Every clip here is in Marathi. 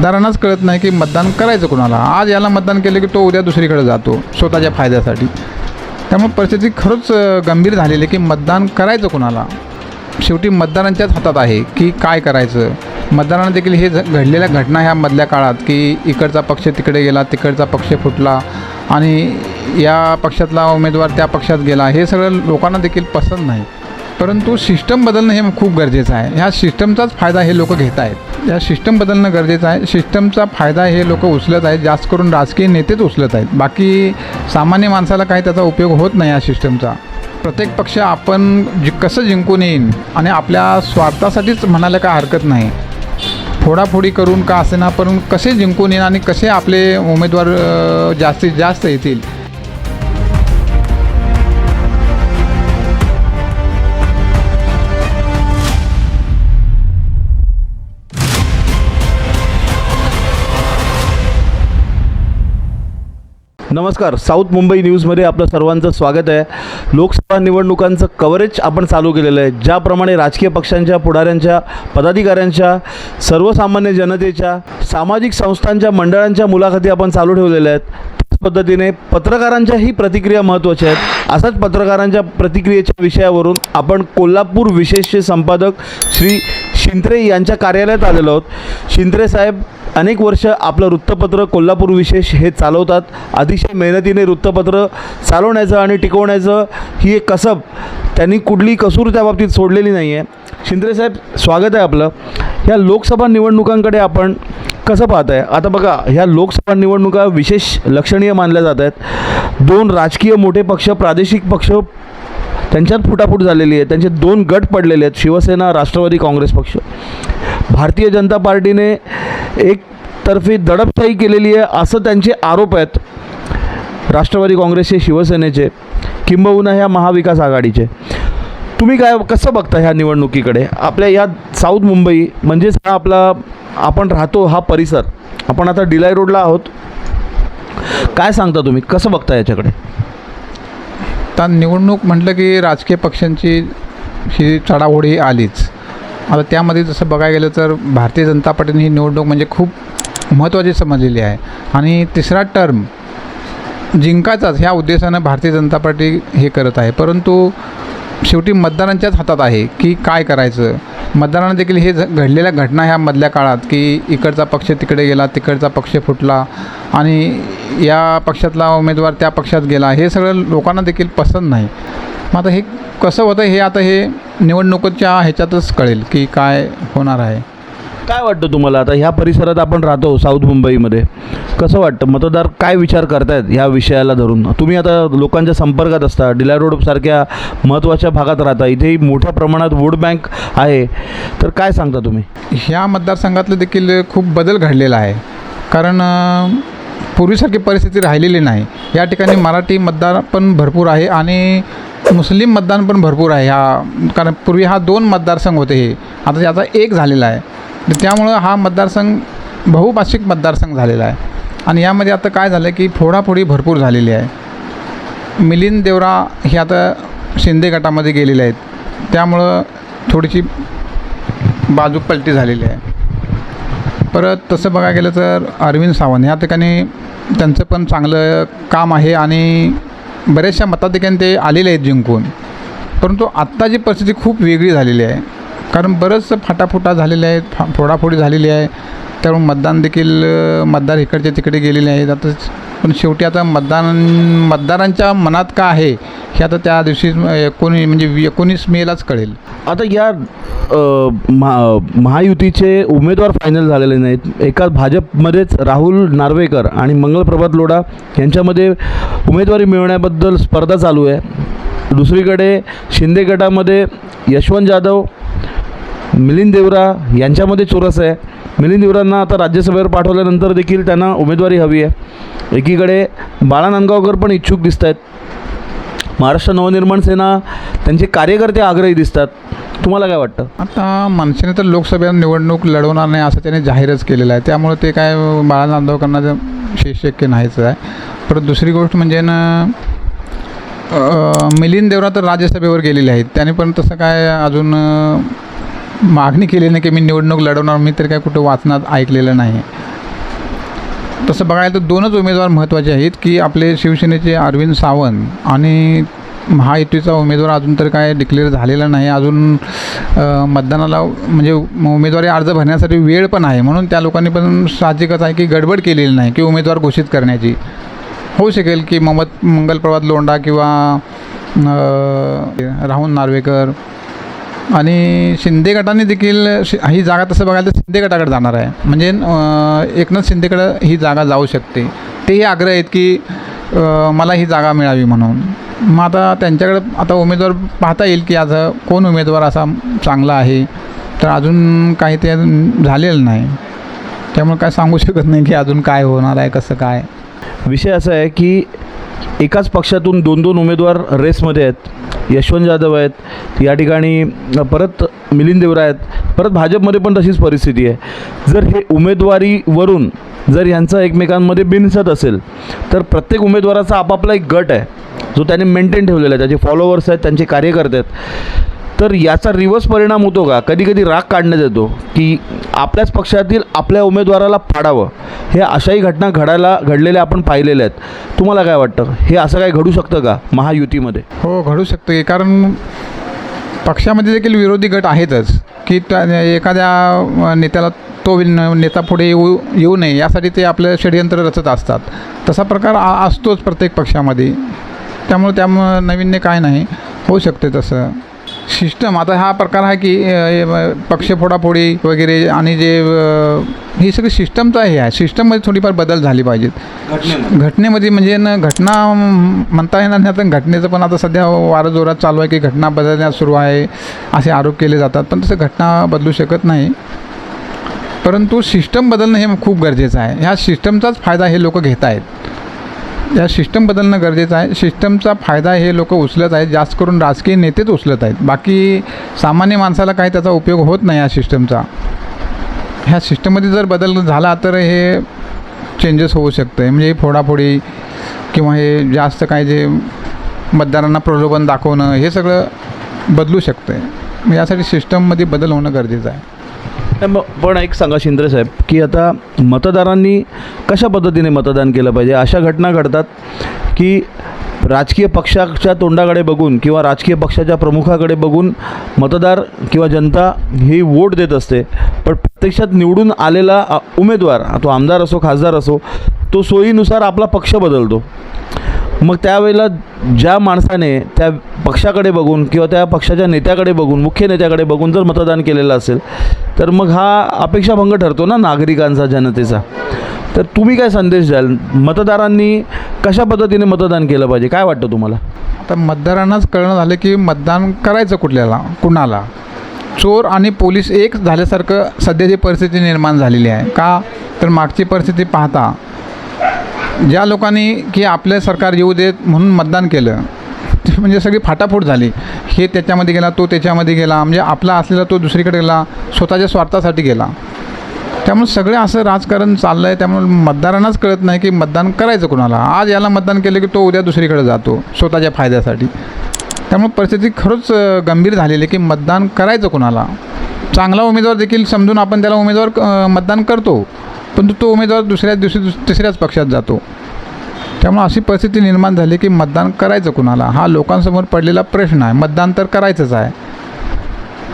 मतदारांनाच कळत नाही की मतदान करायचं कोणाला. आज याला मतदान केलं की तो उद्या दुसरीकडे जातो स्वतःच्या फायद्यासाठी. त्यामुळे परिस्थिती खरंच गंभीर झालेली आहे की मतदान करायचं कोणाला? शेवटी मतदारांच्याच हातात आहे की काय करायचं? मतदारांना देखील हे झ- घडलेल्या घटना ह्या मधल्या काळात की इकडचा पक्ष तिकडे गेला तिकडचा पक्ष फुटला आणि या पक्षातला उमेदवार त्या पक्षात गेला हे सगळं लोकांना देखील पसंत नाही. परंतु सिस्टम बदलणं हे खूप गरजेचं आहे. ह्या सिस्टमचाच फायदा हे लोक घेत आहेत. या सिस्टम बदलणं गरजेचं आहे. सिस्टमचा फायदा हे लोक उचलत आहेत. जास्त करून राजकीय नेतेच उचलत आहेत. बाकी सामान्य माणसाला काही त्याचा उपयोग होत नाही या सिस्टमचा प्रत्येक पक्ष आपण जि कसं जिंकून येईन आणि आपल्या स्वार्थासाठीच म्हणायला काय हरकत नाही. फोडाफोडी करून का असेना पण कसे जिंकून येईन आणि कसे आपले उमेदवार जास्तीत जास्त येतील? नमस्कार. साऊथ मुंबई न्यूजमध्ये आपलं सर्वांचं स्वागत आहे. लोकसभा निवडणुकांचं कव्हरेज आपण चालू केलेलं आहे. ज्याप्रमाणे राजकीय पक्षांच्या पुढाऱ्यांच्या पदाधिकाऱ्यांच्या सर्वसामान्य जनतेच्या सामाजिक संस्थांच्या मंडळांच्या मुलाखती आपण चालू ठेवलेल्या आहेत. त्याच पद्धतीने पत्रकारांच्याही प्रतिक्रिया महत्त्वाच्या आहेत. असाच पत्रकारांच्या प्रतिक्रियेच्या विषयावरून आपण कोल्हापूर विशेषचे संपादक श्री शिंत्रे यांच्या कार्यालयात आलेलो आहोत. शिंत्रे साहेब अनेक वर्ष आपलं वृत्तपत्र कोल्हापूर विशेष हे चालवतात. अतिशय मेहनतीने वृत्तपत्र चालवण्याचं आणि टिकवण्याचं ही एक कसब त्यांनी कुठली कसूर त्या बाबतीत सोडलेली नाही आहे शिंद्रे साहेब स्वागत आहे आपलं. ह्या लोकसभा निवडणुकांकडे आपण कसं पाहत आहे आता बघा ह्या लोकसभा निवडणुका विशेष लक्षणीय मानल्या जात आहेत. दोन राजकीय मोठे पक्ष प्रादेशिक पक्ष त्यांच्यात फुटाफूट झालेली आहे. त्यांचे दोन गट पडलेले आहेत. शिवसेना राष्ट्रवादी काँग्रेस पक्ष. भारतीय जनता पार्टीने एकतर्फी दडपशाही केलेली आहे असं त्यांचे आरोप आहेत. राष्ट्रवादी काँग्रेसचे शिवसेनेचे किंबहुना ह्या महाविकास आघाडीचे. तुम्ही काय कसं बघता ह्या निवडणुकीकडे? आपल्या या साऊथ मुंबई म्हणजेच हा आपला आपण राहतो हा परिसर. आपण आता डिलाय रोडला आहोत. काय सांगता तुम्ही? कसं बघता याच्याकडे? आता निवडणूक म्हटलं की राजकीय पक्षांची ही चढाओढी आलीच. आता त्यामध्ये जसं बघायला गेलं तर भारतीय जनता पार्टीने ही निवडणूक म्हणजे खूप महत्त्वाची समजलेली आहे. आणि तिसरा टर्म जिंकायचाच ह्या उद्देशानं भारतीय जनता पार्टी हे करत आहे. परंतु शेवटी मतदारांच्याच हातात आहे की काय करायचं? मतदारांना देखील हे झ- घडलेल्या घटना ह्या मधल्या काळात की इकडचा पक्ष तिकडे गेला तिकडचा पक्ष फुटला आणि या पक्षातला उमेदवार त्या पक्षात गेला हे सगळं लोकांना देखील पसंत नाही. मग आता हे कसं होतं हे आता हे निवडणुकीच्या ह्याच्यातच कळेल की काय होणार आहे. काय वाटतं तुम्हाला? आता ह्या परिसरात आपण राहतो साऊथ मुंबईमध्ये कसं वाटतं? मतदार काय विचार करतायत ह्या विषयाला धरून? तुम्ही आता लोकांच्या संपर्कात असता डिला रोडसारख्या महत्त्वाच्या भागात राहता इथेही मोठ्या प्रमाणात वोट बँक आहे. तर काय सांगता तुम्ही? ह्या मतदारसंघातलं देखील खूप बदल घडलेला आहे. कारण पूर्वीसारखी परिस्थिती राहिलेली नाही. या ठिकाणी मराठी मतदार पण भरपूर आहे आणि मुस्लिम मतदान पण भरपूर आहे. ह्या कारण पूर्वी हा दोन मतदारसंघ होते हे. आता याचा एक झालेला आहे. त्यामुळं हा मतदारसंघ बहुभाषिक मतदारसंघ झालेला आहे. आणि यामध्ये आता काय झालं की फोडाफोडी भरपूर झालेली आहे. मिलिंद देवरा हे आता शिंदे गटामध्ये गेलेले आहेत. त्यामुळं थोडीशी बाजू पलटी झालेली आहे. परत तसं बघायला गेलं तर अरविंद सावंत ह्या ठिकाणी त्यांचं पण चांगलं काम आहे आणि बऱ्याचशा मताधिकांनी ते आलेले आहेत जिंकून. परंतु आत्ताची परिस्थिती खूप वेगळी झालेली आहे. कारण बरंचसं फाटाफुटा झालेले आहेत फा फोडाफोडी झालेली आहे. त्यामुळे मतदान देखील मतदार इकडचे तिकडे गेलेले आहेत. आता पण शेवटी आता मतदान मतदारांच्या मनात का आहे हे आता त्या दिवशी एकोणी म्हणजे एकोणीस मेलाच कळेल. आता या महा महायुतीचे उमेदवार फायनल झालेले नाहीत. एका भाजपमध्येच राहुल नार्वेकर आणि मंगलप्रभात लोढा यांच्यामध्ये उमेदवारी मिळवण्याबद्दल स्पर्धा चालू आहे. दुसरीकडे शिंदे गटामध्ये यशवंत जाधव मिलिंद देवरा यांच्यामध्ये चोरस आहे. मिलिंद देवरांना आता राज्यसभेवर पाठवल्यानंतर देखील त्यांना उमेदवारी हवी आहे. एकीकडे बाळा नांदगावकर पण इच्छुक दिसत आहेत महाराष्ट्र नवनिर्माण सेना त्यांचे कार्यकर्ते आग्रही दिसतात. तुम्हाला काय वाटतं? आता मनसेने तर लोकसभेत निवडणूक लढवणार नाही असं त्याने जाहीरच केलेलं आहे. त्यामुळे ते काय बाळा नांदगावकरांना शक्य नाहीच आहे. परत दुसरी गोष्ट म्हणजे ना मिलिंद देवरा तर राज्यसभेवर गेलेले आहेत. त्याने पण तसं काय अजून मागणी केली नाही की मी निवडणूक लढवणार मी तर काय कुठं वाचनात ऐकलेलं नाही. तसं बघायला तर दोनच उमेदवार महत्त्वाचे आहेत की आपले शिवसेनेचे अरविंद सावंत आणि महायुतीचा उमेदवार अजून तर काय डिक्लेअर झालेला नाही. अजून मतदानाला म्हणजे उमेदवारी अर्ज भरण्यासाठी वेळ पण आहे. म्हणून त्या लोकांनी पण साहजिकच आहे की गडबड केलेली नाही की उमेदवार घोषित करण्याची. होऊ शकेल की मोहम्मद मंगलप्रभात लोंढा किंवा राहुल नार्वेकर आणि शिंदे गटाने देखील शि ही जागा तसं बघायला तर शिंदे गटाकडे जाणार आहे. म्हणजे एकनाथ शिंदेकडं ही जागा जाऊ शकते. तेही आग्रह आहेत की मला ही जागा मिळावी म्हणून. मग आता त्यांच्याकडं आता उमेदवार पाहता येईल की आज कोण उमेदवार असा चांगला आहे. तर अजून काही ते झालेलं नाही. त्यामुळे काय सांगू शकत नाही की अजून काय होणार आहे कसं काय. विषय असा आहे की एकाच पक्षातून दोन दोन उमेदवार रेसमध्ये आहेत. यशवंत जाधव आहेत या ठिकाणी परत मिलिंद देवरा आहेत परत भाजपमध्ये पण तशीच परिस्थिती आहे. जर हे उमेदवारीवरून जर यांचा एकमेकांमध्ये बिनसत असेल तर प्रत्येक उमेदवाराचा आपापला एक गट आहे जो त्याने मेंटेन ठेवलेला आहे. त्याचे फॉलोअर्स आहेत त्यांचे कार्यकर्ते आहेत. तर याचा रिव्हर्स परिणाम होतो का? कधी कधी राग काढण्यात येतो की आपल्याच पक्षातील आपल्या उमेदवाराला पाडावं. हे अशाही घटना घडायला घडलेल्या आपण पाहिलेल्या आहेत. तुम्हाला काय वाटतं? हे असं काय घडू शकतं का महायुतीमध्ये? हो घडू शकतं की. कारण पक्षामध्ये देखील विरोधी गट आहेतच की त्या एखाद्या नेत्याला तो नेता पुढे येऊ येऊ नये यासाठी ते आपलं षडयंत्र रचत असतात. तसा प्रकार आ असतोच प्रत्येक पक्षामध्ये. त्यामुळे त्यामुळं नवीन्य काय नाही. होऊ शकते तसं. सिस्टम. आता हा प्रकार आहे की पक्ष फोडाफोडी वगैरे आणि जे ही सगळी सिस्टमचं हे आहे सिस्टममध्ये थोडीफार बदल झाली पाहिजेत. घटनेमध्ये. म्हणजे न घटना म्हणता येणार नाही आता घटनेचं पण आता सध्या वारं जोरात चालू आहे की घटना बदलण्यास सुरू आहे असे आरोप केले जातात पण तसं घटना बदलू शकत नाही. परंतु सिस्टम बदलणं हे खूप गरजेचं आहे. ह्या सिस्टमचाच फायदा हे लोक घेत आहेत या सिस्टम बदलणं गरजेचं आहे. सिस्टमचा फायदा हे लोक उचलत आहेत. जास्त करून राजकीय नेतेच उचलत आहेत. बाकी सामान्य माणसाला काही त्याचा उपयोग होत नाही या सिस्टमचा ह्या सिस्टममध्ये जर बदल झाला तर हे चेंजेस होऊ शकतं म्हणजे फोडाफोडी किंवा हे जास्त काय जे मतदारांना प्रलोभन दाखवणं हे सगळं बदलू शकतं आहे यासाठी सिस्टममध्ये बदल होणं गरजेचं आहे. पण एक सांगा शिंद्रे साहेब की आता मतदारांनी कशा पद्धतीने मतदान केलं पाहिजे? अशा घटना घडतात की राजकीय पक्षाच्या तोंडाकडे बघून किंवा राजकीय पक्षाच्या प्रमुखाकडे बघून मतदार किंवा जनता ही वोट देत असते. पण प्रत्यक्षात निवडून आलेला उमेदवार तो आमदार असो खासदार असो तो सोयीनुसार आपला पक्ष बदलतो. मग त्यावेळेला ज्या माणसाने त्या पक्षाकडे बघून किंवा त्या पक्षाच्या नेत्याकडे बघून मुख्य नेत्याकडे बघून जर मतदान केलेलं असेल तर मग हा अपेक्षाभंग ठरतो ना नागरिकांचा जनतेचा. तर तुम्ही काय संदेश द्याल? मतदारांनी कशा पद्धतीने मतदान केलं पाहिजे? काय वाटतं तुम्हाला? आता मतदारांनाच कळणं झालं की मतदान करायचं कुठल्याला कुणाला? चोर आणि पोलीस एक झाल्यासारखं सध्याची परिस्थिती निर्माण झालेली आहे. का? तर मागची परिस्थिती पाहता. ज्या लोकांनी की आपलं सरकार येऊ देत म्हणून मतदान केलं म्हणजे सगळी फाटाफूट झाली. हे त्याच्यामध्ये गेला तो त्याच्यामध्ये गेला म्हणजे आपला असलेला तो दुसरीकडे गेला स्वतःच्या स्वार्थासाठी गेला. त्यामुळे सगळे असं राजकारण चाललं आहे त्यामुळे मतदारांनाच कळत नाही की मतदान करायचं कोणाला. आज याला मतदान केलं की तो उद्या दुसरीकडे जातो स्वतःच्या फायद्यासाठी. त्यामुळे परिस्थिती खरंच गंभीर झालेली आहे की मतदान करायचं कोणाला. चांगला उमेदवार देखील समजून आपण त्याला उमेदवार मतदान करतो. पण तो उमेदवार दुसऱ्या दिवशी दुस तिसऱ्याच पक्षात जातो. त्यामुळे अशी परिस्थिती निर्माण झाली की मतदान करायचं कुणाला? हा लोकांसमोर पडलेला प्रश्न आहे. मतदान तर करायचंच आहे.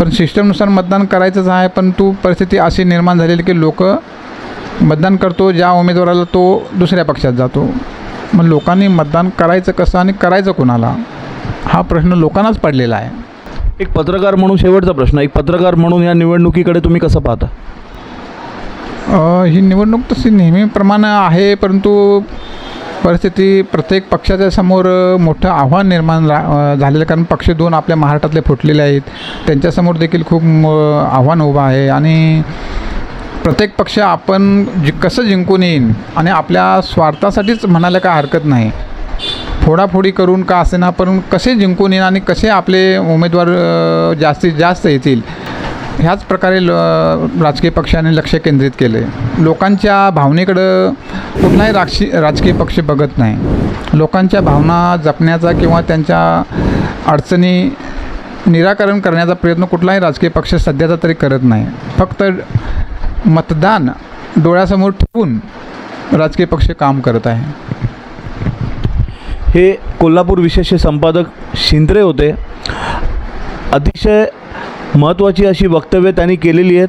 पण सिस्टमनुसार मतदान करायचंच आहे पण तू परिस्थिती अशी निर्माण झालेली की लोक मतदान करतो ज्या उमेदवाराला तो दुसऱ्या पक्षात जातो. मग लोकांनी मतदान करायचं कसं आणि करायचं कुणाला? हा प्रश्न लोकांनाच पडलेला आहे. एक पत्रकार म्हणून शेवटचा प्रश्न एक पत्रकार म्हणून या निवडणुकीकडे तुम्ही कसं पाहता? ही निवडणूक तशी नेहमीप्रमाणे आहे परंतु परिस्थिती प्रत्येक पक्षाच्या समोर मोठं आव्हान निर्माण रा झालेलं आहे. कारण पक्ष दोन आपल्या महाराष्ट्रातले फुटलेले आहेत. त्यांच्यासमोर देखील खूप आव्हान उभं आहे. आणि प्रत्येक पक्ष आपण जि कसं जिंकून येईन आणि आपल्या स्वार्थासाठीच म्हणायला काय हरकत नाही. फोडाफोडी करून का असेना पण कसे जिंकून येईन आणि कसे आपले उमेदवार जास्तीत जास्त येतील ह्याच प्रकारे ल राजकीय पक्षाने लक्ष केंद्रित केले. लोकांच्या भावनेकडं कुठलाही राक्षी राजकीय पक्ष बघत नाही. लोकांच्या भावना जपण्याचा किंवा त्यांच्या अडचणी निराकरण करण्याचा प्रयत्न कुठलाही राजकीय पक्ष सध्याचा तरी करत नाही. फक्त मतदान डोळ्यासमोर ठेवून राजकीय पक्ष काम करत आहे. हे कोल्हापूर विशेष संपादक शिंद्रे होते. अतिशय महत्त्वाची अशी वक्तव्य त्यांनी केलेली आहेत.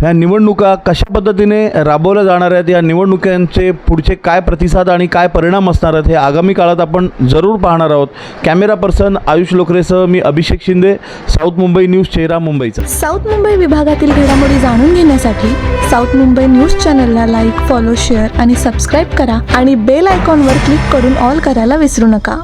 ह्या निवडणुका कशा पद्धतीने राबवल्या जाणार आहेत या निवडणुकांचे पुढचे काय प्रतिसाद आणि काय परिणाम असणार आहेत हे आगामी काळात आपण जरूर पाहणार आहोत. कॅमेरा पर्सन आयुष लोकरेसह मी अभिषेक शिंदे साऊथ मुंबई न्यूज चेहरा मुंबईचा. साऊथ मुंबई विभागातील घडामोडी जाणून घेण्यासाठी साऊथ मुंबई न्यूज चॅनलला लाईक फॉलो शेअर आणि सबस्क्राईब करा आणि बेल आयकॉनवर क्लिक करून ऑल करायला विसरू नका.